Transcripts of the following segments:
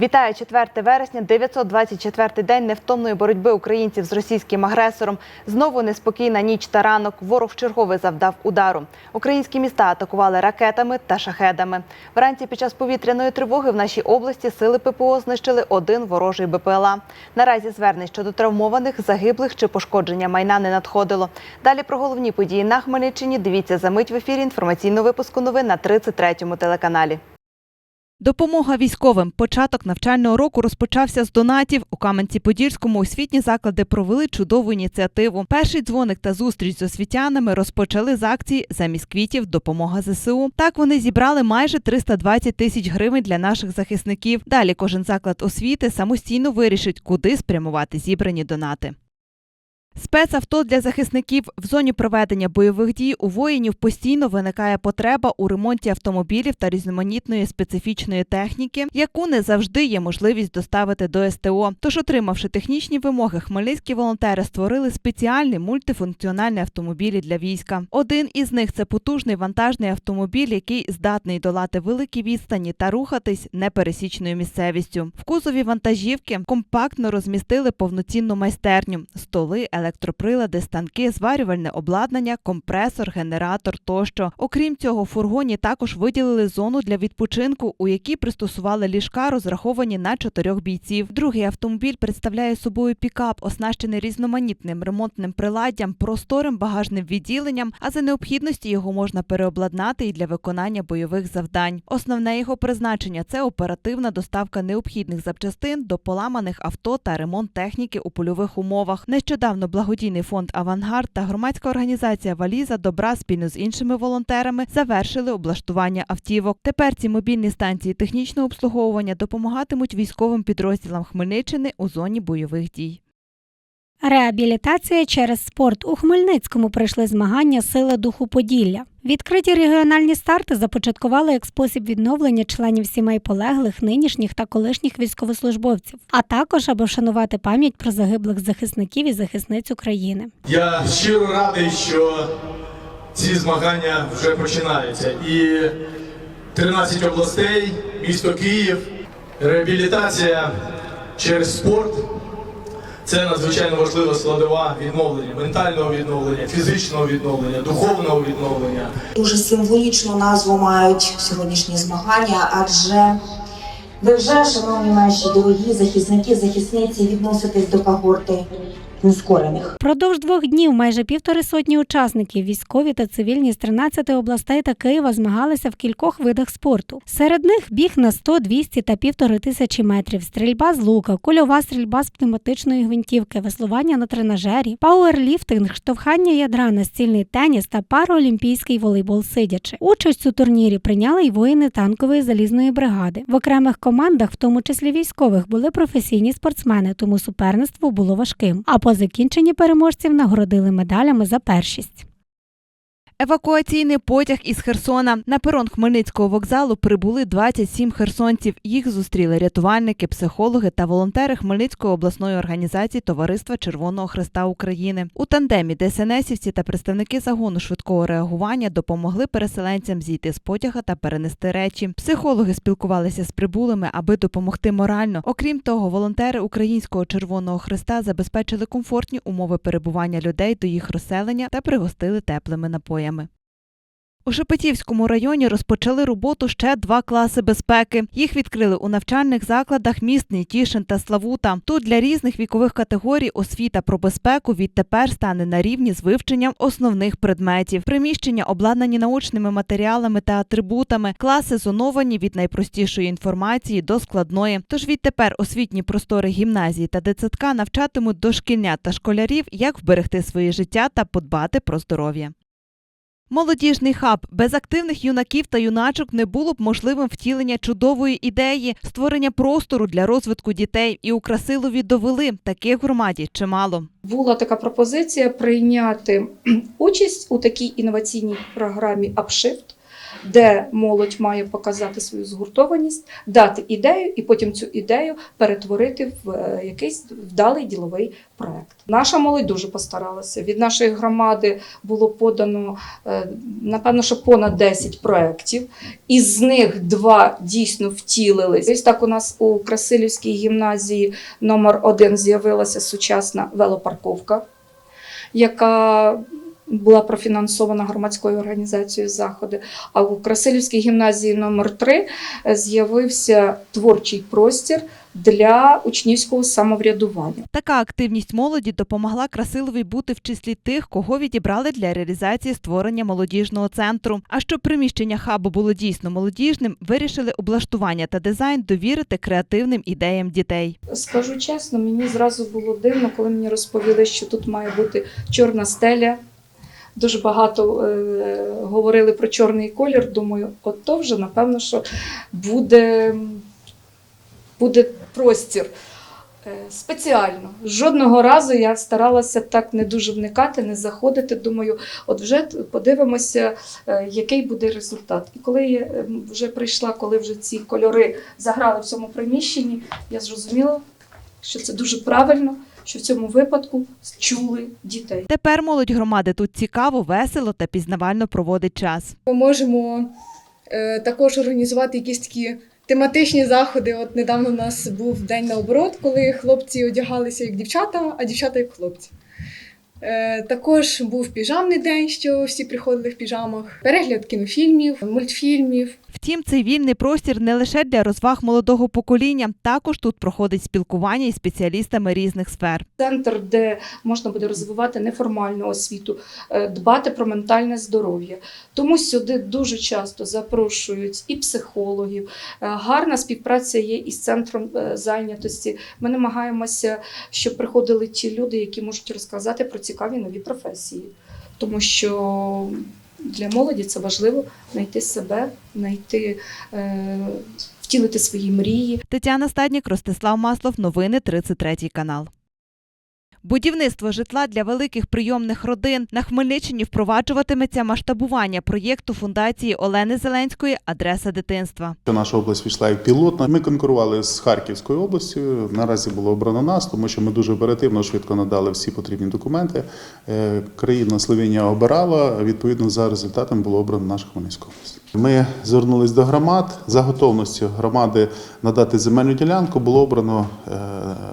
Вітаю 4 вересня, 924-й день невтомної боротьби українців з російським агресором. Знову неспокійна ніч та ранок. Ворог вчергове завдав удару. Українські міста атакували ракетами та шахедами. Вранці під час повітряної тривоги в нашій області сили ППО знищили один ворожий БПЛА. Наразі звернень щодо травмованих, загиблих чи пошкодження майна не надходило. Далі про головні події на Хмельниччині. Дивіться за мить в ефірі інформаційного випуску новин на 33-му телеканалі. Допомога військовим. Початок навчального року розпочався з донатів. У Кам'янці-Подільському освітні заклади провели чудову ініціативу. Перший дзвоник та зустріч з освітянами розпочали з акції замість квітів Допомога ЗСУ. Так вони зібрали майже 320 тисяч гривень для наших захисників. Далі кожен заклад освіти самостійно вирішить, куди спрямувати зібрані донати. Спецавто для захисників в зоні проведення бойових дій у воїнів постійно виникає потреба у ремонті автомобілів та різноманітної специфічної техніки, яку не завжди є можливість доставити до СТО. Тож, отримавши технічні вимоги, хмельницькі волонтери створили спеціальні мультифункціональні автомобілі для війська. Один із них це потужний вантажний автомобіль, який здатний долати великі відстані та рухатись непересічною місцевістю. В кузові вантажівки компактно розмістили повноцінну майстерню, столи, електроприлади, станки, зварювальне обладнання, компресор, генератор тощо. Окрім цього, в фургоні також виділили зону для відпочинку, у якій пристосували ліжка, розраховані на чотирьох бійців. Другий автомобіль представляє собою пікап, оснащений різноманітним ремонтним приладдям, просторим багажним відділенням. А за необхідності його можна переобладнати і для виконання бойових завдань. Основне його призначення це оперативна доставка необхідних запчастин до поламаних авто та ремонт техніки у польових умовах. Нещодавно благодійний фонд Авангард та громадська організація Валіза добра спільно з іншими волонтерами завершили облаштування автівок. Тепер ці мобільні станції технічного обслуговування допомагатимуть військовим підрозділам Хмельниччини у зоні бойових дій. Реабілітація через спорт у Хмельницькому пройшли змагання Сила духу Поділля. Відкриті регіональні старти започаткували як спосіб відновлення членів сімей полеглих, нинішніх та колишніх військовослужбовців, а також аби вшанувати пам'ять про загиблих захисників і захисниць України. Я щиро радий, що ці змагання вже починаються. І 13 областей, місто Київ, реабілітація через спорт це надзвичайно важлива складова відновлення, ментального відновлення, фізичного відновлення, духовного відновлення. Дуже символічну назву мають сьогоднішні змагання, адже ви вже, шановні наші дорогі захисники, захисниці, відноситесь до когорти нескорених. Продовж двох днів майже півтори сотні учасників, військові та цивільні з 13 областей та Києва змагалися в кількох видах спорту. Серед них біг на 100, 200 та півтори тисячі метрів, стрільба з лука, кульова стрільба з пневматичної гвинтівки, веслування на тренажері, пауерліфтинг, штовхання ядра, настільний теніс та параолімпійський волейбол сидячи. Участь у турнірі прийняли й воїни танкової залізної бригади. В окремих командах, в тому числі військових, були професійні спортсмени, тому суперництво було важким. А по закінченні переможців нагородили медалями за першість. Евакуаційний потяг із Херсона на перон Хмельницького вокзалу прибули 27 херсонців. Їх зустріли рятувальники, психологи та волонтери Хмельницької обласної організації Товариства Червоного Христа України. У тандемі ДСНСівці та представники загону швидкого реагування допомогли переселенцям зійти з потяга та перенести речі. Психологи спілкувалися з прибулими, аби допомогти морально. Окрім того, волонтери Українського Червоного Христа забезпечили комфортні умови перебування людей до їх розселення та пригостили теплими напоями. У Шепетівському районі розпочали роботу ще два класи безпеки. Їх відкрили у навчальних закладах міст Нетішин та Славута. Тут для різних вікових категорій освіта про безпеку відтепер стане на рівні з вивченням основних предметів. Приміщення обладнані научними матеріалами та атрибутами. Класи зоновані від найпростішої інформації до складної. Тож відтепер освітні простори гімназії та дитсадка навчатимуть дошкільнят та школярів, як вберегти своє життя та подбати про здоров'я. Молодіжний хаб без активних юнаків та юначок не було б можливим втілення чудової ідеї створення простору для розвитку дітей. І у Красилові довели таких громаді чимало. Була така пропозиція прийняти участь у такій інноваційній програмі Upshift. Де молодь має показати свою згуртованість, дати ідею і потім цю ідею перетворити в е, якийсь вдалий діловий проект. Наша молодь дуже постаралася. Від нашої громади було подано е, напевно, що понад 10 проєктів. Із них два дійсно втілились. Ось так у нас у Красилівській гімназії номер один з'явилася сучасна велопарковка, яка була профінансована громадською організацією заходи. А у Красилівській гімназії номер 3 з'явився творчий простір для учнівського самоврядування. Така активність молоді допомогла Красилові бути в числі тих, кого відібрали для реалізації створення молодіжного центру. А щоб приміщення хабу було дійсно молодіжним, вирішили облаштування та дизайн довірити креативним ідеям дітей. Скажу чесно, мені зразу було дивно, коли мені розповіли, що тут має бути чорна стеля. Дуже багато е, говорили про чорний колір. Думаю, от то вже напевно, що буде, буде простір. Е, Спеціально. Жодного разу я старалася так не дуже вникати, не заходити. Думаю, от вже подивимося, е, який буде результат. І коли я е, вже прийшла, коли вже ці кольори заграли в цьому приміщенні, я зрозуміла, що це дуже правильно, що в цьому випадку чули дітей. Тепер молодь громади тут цікаво, весело та пізнавально проводить час. Ми можемо е, також організувати якісь такі тематичні заходи. От недавно у нас був день наоборот, коли хлопці одягалися як дівчата, а дівчата як хлопці. Е, також був піжамний день, що всі приходили в піжамах, перегляд кінофільмів, мультфільмів. Втім, цей вільний простір не лише для розваг молодого покоління. Також тут проходить спілкування із спеціалістами різних сфер. Центр, де можна буде розвивати неформальну освіту, е, дбати про ментальне здоров'я. Тому сюди дуже часто запрошують і психологів. Е, Гарна співпраця є із центром е, зайнятості. Ми намагаємося, щоб приходили ті люди, які можуть розказати про цікаві нові професії. Тому що для молоді це важливо знайти себе, знайти, е, втілити свої мрії. Тетяна Стаднік, Ростислав Маслов. Новини 33 канал. Будівництво житла для великих прийомних родин на Хмельниччині впроваджуватиметься масштабування проєкту фундації Олени Зеленської Адреса дитинства. Наша область війшла як пілотна. Ми конкурували з Харківською областю. Наразі було обрано нас, тому що ми дуже оперативно, швидко надали всі потрібні документи. Е, Країна Словенія обирала. Відповідно, за результатом було обрано наша Хмельницька область. Ми звернулись до громад. За готовністю громади надати земельну ділянку було обрано е,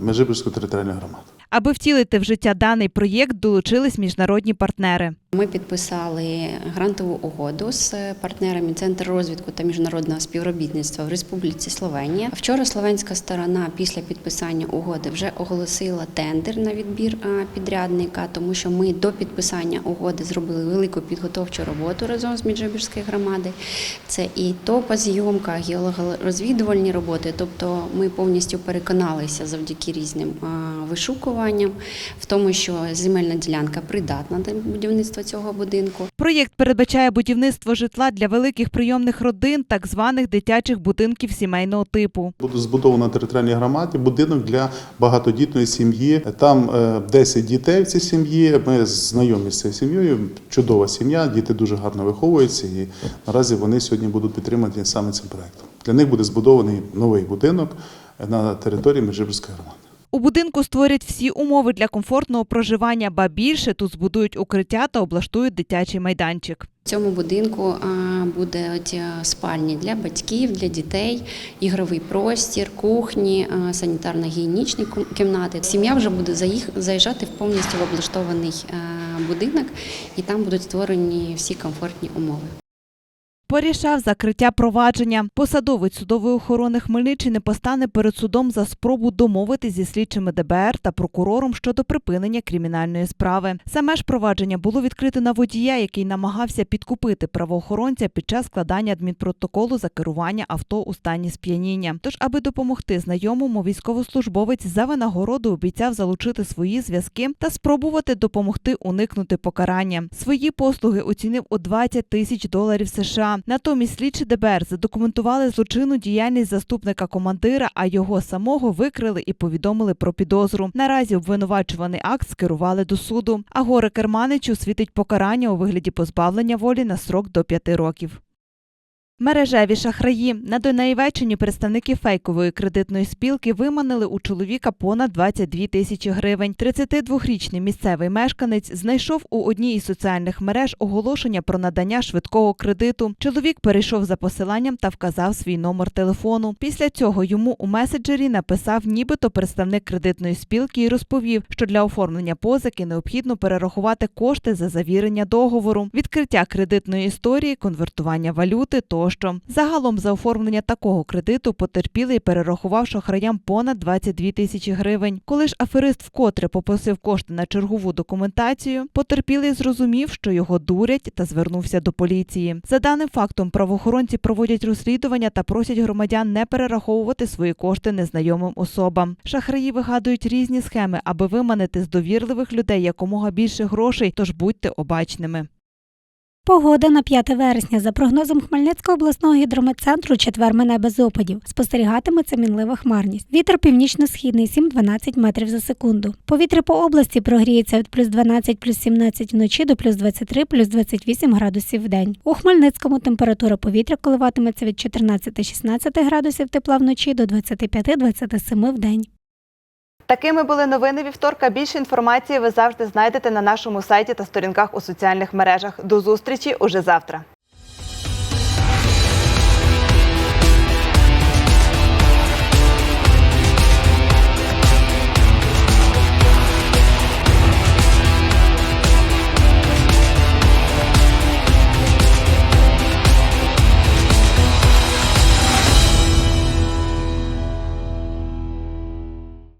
Межибірську територіальну громаду. Аби втілити в життя даний проєкт, долучились міжнародні партнери. Ми підписали грантову угоду з партнерами Центр розвитку та міжнародного співробітництва в Республіці Словенія. Вчора словенська сторона після підписання угоди вже оголосила тендер на відбір підрядника, тому що ми до підписання угоди зробили велику підготовчу роботу разом з Міджибірською громадою. Це і топозйомка, геологорозвідувальні роботи. Тобто ми повністю переконалися завдяки різним а, вишукуванням в тому, що земельна ділянка придатна до будівництва цього будинку. Проєкт передбачає будівництво житла для великих прийомних родин, так званих дитячих будинків сімейного типу. Буде збудовано на територіальній громаді будинок для багатодітної сім'ї. Там е, 10 дітей в цій сім'ї. Ми знайомі з цією сім'єю. Чудова сім'я, діти дуже гарно виховуються, і наразі вони сьогодні будуть підтримані саме цим проектом. Для них буде збудований новий будинок на території Межибірської громади. У будинку створять всі умови для комфортного проживання, ба більше тут збудують укриття та облаштують дитячий майданчик. В цьому будинку а, буде спальні для батьків, для дітей, ігровий простір, кухні, санітарно-гігієнічні кімнати. Сім'я вже буде заїжджати в повністю в облаштований будинок, і там будуть створені всі комфортні умови. Порішав закриття провадження. Посадовець судової охорони Хмельниччини постане перед судом за спробу домовитись зі слідчими ДБР та прокурором щодо припинення кримінальної справи. Саме ж провадження було відкрите на водія, який намагався підкупити правоохоронця під час складання адмінпротоколу за керування авто у стані сп'яніння. Тож, аби допомогти знайомому, військовослужбовець за винагороду обіцяв залучити свої зв'язки та спробувати допомогти уникнути покарання. Свої послуги оцінив у 20 тисяч доларів США. Натомість слідчі ДБР задокументували злочинну діяльність заступника командира, а його самого викрили і повідомили про підозру. Наразі обвинувачуваний акт скерували до суду. А горе Керманичу світить покарання у вигляді позбавлення волі на срок до п'яти років. Мережеві шахраї на Дунаєвеччині представники фейкової кредитної спілки виманили у чоловіка понад 22 тисячі гривень. 32-річний місцевий мешканець знайшов у одній із соціальних мереж оголошення про надання швидкого кредиту. Чоловік перейшов за посиланням та вказав свій номер телефону. Після цього йому у меседжері написав нібито представник кредитної спілки і розповів, що для оформлення позики необхідно перерахувати кошти за завірення договору, відкриття кредитної історії, конвертування валюти тощо. Загалом за оформлення такого кредиту потерпілий перерахував шахраям понад 22 тисячі гривень. Коли ж аферист вкотре попросив кошти на чергову документацію, потерпілий зрозумів, що його дурять та звернувся до поліції. За даним фактом, правоохоронці проводять розслідування та просять громадян не перераховувати свої кошти незнайомим особам. Шахраї вигадують різні схеми, аби виманити з довірливих людей якомога більше грошей, тож будьте обачними. Погода на 5 вересня. За прогнозом Хмельницького обласного гідрометцентру четвер мене без опадів. Спостерігатиметься мінлива хмарність. Вітер північно-східний 7-12 метрів за секунду. Повітря по області прогріється від плюс 12 плюс 17 вночі до плюс 23 плюс 28 градусів в день. У Хмельницькому температура повітря коливатиметься від 14-16 градусів тепла вночі до 25-27 в день. Такими були новини вівторка. Більше інформації ви завжди знайдете на нашому сайті та сторінках у соціальних мережах. До зустрічі уже завтра.